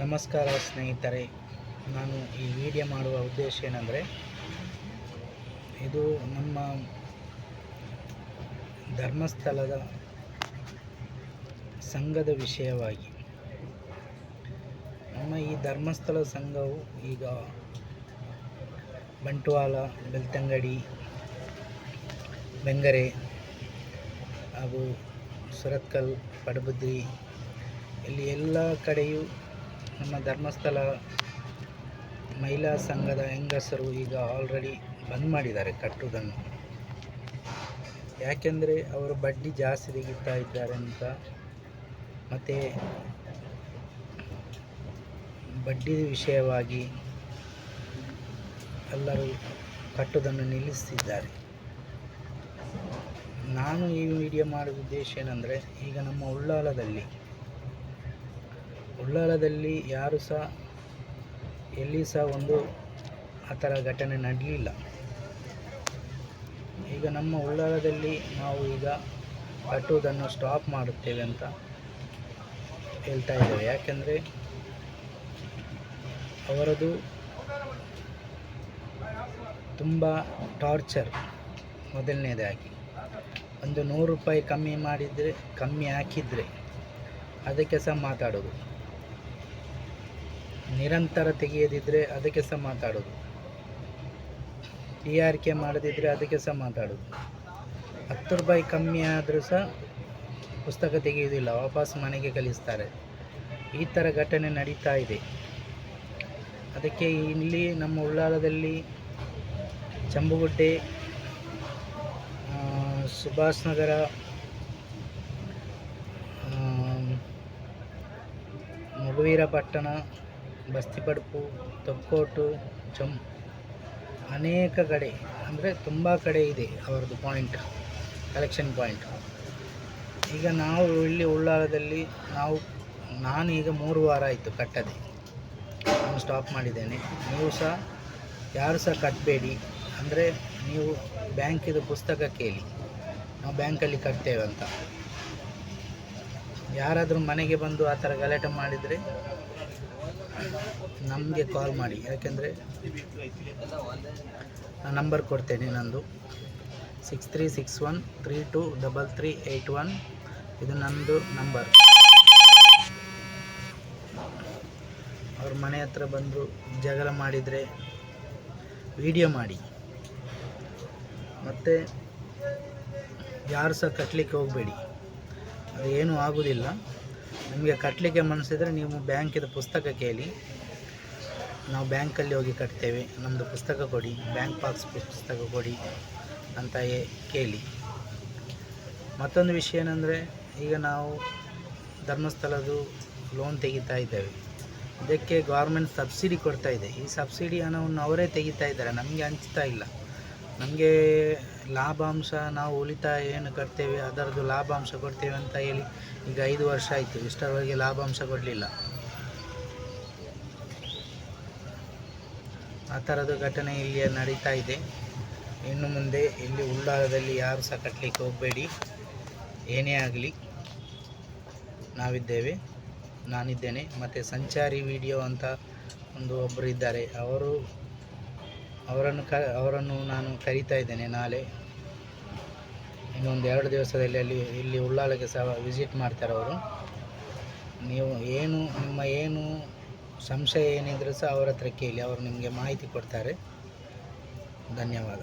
ನಮಸ್ಕಾರ ಸ್ನೇಹಿತರೆ. ನಾನು ಈ ವಿಡಿಯೋ ಮಾಡುವ ಉದ್ದೇಶ ಏನಂದರೆ, ಇದು ನಮ್ಮ ಧರ್ಮಸ್ಥಳದ ಸಂಘದ ವಿಷಯವಾಗಿ. ನಮ್ಮ ಈ ಧರ್ಮಸ್ಥಳ ಸಂಘವು ಈಗ ಬಂಟ್ವಾಳ, ಬೆಳ್ತಂಗಡಿ, ಬೆಂಗರೆ ಹಾಗೂ ಸುರತ್ಕಲ್, ಪಡಬುದ್ರಿ, ಇಲ್ಲಿ ಎಲ್ಲ ಕಡೆಯೂ ನಮ್ಮ ಧರ್ಮಸ್ಥಳ ಮಹಿಳಾ ಸಂಘದ ಹೆಂಗಸರು ಈಗ ಆಲ್ರೆಡಿ ಬಂದ್ ಮಾಡಿದ್ದಾರೆ ಕಟ್ಟುವುದನ್ನು ಯಾಕೆಂದರೆ ಅವರು ಬಡ್ಡಿ ಜಾಸ್ತಿ ತೆಗಿತಾ ಇದ್ದಾರೆ ಅಂತ. ಮತ್ತು ಬಡ್ಡಿ ವಿಷಯವಾಗಿ ಎಲ್ಲರೂ ಕಟ್ಟುವುದನ್ನು ನಿಲ್ಲಿಸ್ತಿದ್ದಾರೆ. ನಾನು ಈ ವಿಡಿಯೋ ಮಾಡಿದ ಉದ್ದೇಶ ಏನಂದರೆ, ಈಗ ನಮ್ಮ ಉಳ್ಳಾಲದಲ್ಲಿ ಉಳ್ಳಾಲದಲ್ಲಿ ಯಾರು ಸಹ, ಎಲ್ಲಿ ಸಹ ಒಂದು ಆ ಥರ ಘಟನೆ ನಡೆಯಲಿಲ್ಲ ಈಗ ನಮ್ಮ ಉಳ್ಳಾಲದಲ್ಲಿ ನಾವು ಈಗ ಕಟ್ಟುವುದನ್ನು ಸ್ಟಾಪ್ ಮಾಡುತ್ತೇವೆ ಅಂತ ಹೇಳ್ತಾ ಇದ್ದೇವೆ. ಯಾಕೆಂದರೆ ಅವರದು ತುಂಬ ಟಾರ್ಚರ್ ಮೊದಲನೇದಾಗಿ. ಒಂದು ನೂರು ರೂಪಾಯಿ ಕಮ್ಮಿ ಮಾಡಿದರೆ, ಕಮ್ಮಿ ಹಾಕಿದರೆ ಅದಕ್ಕೆ ಸಹ ಮಾತಾಡೋದು. ನಿರಂತರ ತೆಗೆಯದಿದ್ದರೆ ಅದಕ್ಕೆ ಸಹ ಮಾತಾಡೋದು. ಟಿ ಆರ್ ಕೆ ಮಾಡದಿದ್ದರೆ ಅದಕ್ಕೆ ಸಹ ಮಾತಾಡೋದು. ಹತ್ತು ರೂಪಾಯಿ ಕಮ್ಮಿ ಆದರೂ ಸಹ ಪುಸ್ತಕ ತೆಗೆಯುವುದಿಲ್ಲ, ವಾಪಸ್ ಮನೆಗೆ ಕಳಿಸ್ತಾರೆ. ಈ ಥರ ಘಟನೆ ನಡೀತಾ ಇದೆ. ಅದಕ್ಕೆ ಇಲ್ಲಿ ನಮ್ಮ ಉಳ್ಳಾಲದಲ್ಲಿ ಚಂಬುಗುಡ್ಡೆ ಸುಭಾಷ್ ನಗರ ಮಗುವೀರ ಪಟ್ಟಣ ಬಸ್ತಿಪಡ್ಪು ತೊಕ್ಕೋಟು ಚಂ ಅನೇಕ ಕಡೆ, ಅಂದರೆ ತುಂಬ ಕಡೆ ಇದೆ ಅವರದ್ದು ಪಾಯಿಂಟ್ ಕಲೆಕ್ಷನ್ ಪಾಯಿಂಟ್ ಈಗ ನಾವು ಇಲ್ಲಿ ಉಳ್ಳಾಲದಲ್ಲಿ ನಾವು, ನಾನು ಈಗ ಮೂರು ವಾರ ಆಯಿತು ಕಟ್ಟದೆ. ನಾನು ಸ್ಟಾಪ್ ಮಾಡಿದ್ದೇನೆ. ನೀವು ಸಹ, ಯಾರು ಸಹ ಕಟ್ಟಬೇಡಿ ಅಂದರೆ ನೀವು ಬ್ಯಾಂಕಿದು ಪುಸ್ತಕ ಕೇಳಿ. ನಾವು ಬ್ಯಾಂಕಲ್ಲಿ ಕಟ್ತೇವೆ ಅಂತ. ಯಾರಾದರೂ ಮನೆಗೆ ಬಂದು ಆ ಥರ ಗಲಾಟೆ ಮಾಡಿದರೆ ನಮಗೆ ಕಾಲ್ ಮಾಡಿ. ಯಾಕೆಂದರೆ ನಾನು ನಂಬರ್ ಕೊಡ್ತೇನೆ ನಂದು. Six three six one three two double three eight one ಇದು ನಂದು ನಂಬರ್ ಅವ್ರ ಮನೆ ಹತ್ರ ಬಂದು ಜಗಳ ಮಾಡಿದರೆ ವಿಡಿಯೋ ಮಾಡಿ. ಮತ್ತು ಯಾರು ಸಹ ಕಟ್ಟಲಿಕ್ಕೆ ಹೋಗಬೇಡಿ. ಅದು ಏನೂ ಆಗೋದಿಲ್ಲ. ನಿಮಗೆ ಕಟ್ಟಲಿಕ್ಕೆ ಮನಸ್ಸಿದ್ರೆ ನೀವು ಬ್ಯಾಂಕಿದ ಪುಸ್ತಕ ಕೇಳಿ. ನಾವು ಬ್ಯಾಂಕಲ್ಲಿ ಹೋಗಿ ಕಟ್ತೇವೆ. ನಮ್ಮದು ಪುಸ್ತಕ ಕೊಡಿ. ಬ್ಯಾಂಕ್ ಪಾಸ್ ಪುಸ್ತಕ ಕೊಡಿ ಅಂತ ಕೇಳಿ. ಮತ್ತೊಂದು ವಿಷಯ ಏನಂದರೆ, ಈಗ ನಾವು ಧರ್ಮಸ್ಥಳದ್ದು ಲೋನ್ ತೆಗಿತಾ ಇದ್ದೇವೆ. ಇದಕ್ಕೆ ಗೌರ್ಮೆಂಟ್ ಸಬ್ಸಿಡಿ ಕೊಡ್ತಾ ಇದೆ. ಈ ಸಬ್ಸಿಡಿ ಹಣವನ್ನು ಅವರೇ ತೆಗಿತಾ ಇದ್ದಾರೆ. ನಮಗೆ ಹಂಚ್ತಾ ಇಲ್ಲ. ನಮಗೆ ಲಾಭಾಂಶ ನಾವು ಉಳಿತಾಯ ಏನು ಕಟ್ತೇವೆ, ಅದರದ್ದು ಲಾಭಾಂಶ ಕೊಡ್ತೇವೆ ಅಂತ ಹೇಳಿ ಈಗ ಐದು ವರ್ಷ ಆಯಿತು, ಇಷ್ಟರವರೆಗೆ ಲಾಭಾಂಶ ಕೊಡಲಿಲ್ಲ. ಆ ಥರದ ಘಟನೆ ಇಲ್ಲಿ ನಡೀತಾ ಇದೆ. ಇನ್ನು ಮುಂದೆ ಇಲ್ಲಿ ಉಳ್ಳಾಲದಲ್ಲಿ ಯಾರು ಸಹ ಕಟ್ಟಲಿಕ್ಕೆ ಹೋಗಬೇಡಿ. ಏನೇ ಆಗಲಿ, ನಾವಿದ್ದೇವೆ, ನಾನಿದ್ದೇನೆ. ಮತ್ತು ಸಂಚಾರಿ ವಿಡಿಯೋ ಅಂತ ಒಂದು ಒಬ್ಬರು ಇದ್ದಾರೆ. ಅವರು, ಅವರನ್ನು ಕ, ಅವರನ್ನು ನಾನು ಕರೀತಾ ಇದ್ದೇನೆ ನಾಳೆ. ಇನ್ನೊಂದು ಎರಡು ದಿವಸದಲ್ಲಿ ಅಲ್ಲಿ, ಇಲ್ಲಿ ಉಳ್ಳಾಲಕ್ಕೆ ಸಹ ವಿಸಿಟ್ ಮಾಡ್ತಾರೆ ಅವರು. ನೀವು ಏನು, ನಿಮ್ಮ ಏನು ಸಂಶಯ ಏನಿದ್ರೂ ಸಹ ಅವರ ಹತ್ರ ಕೇಳಿ, ಅವರು ನಿಮಗೆ ಮಾಹಿತಿ ಕೊಡ್ತಾರೆ. ಧನ್ಯವಾದ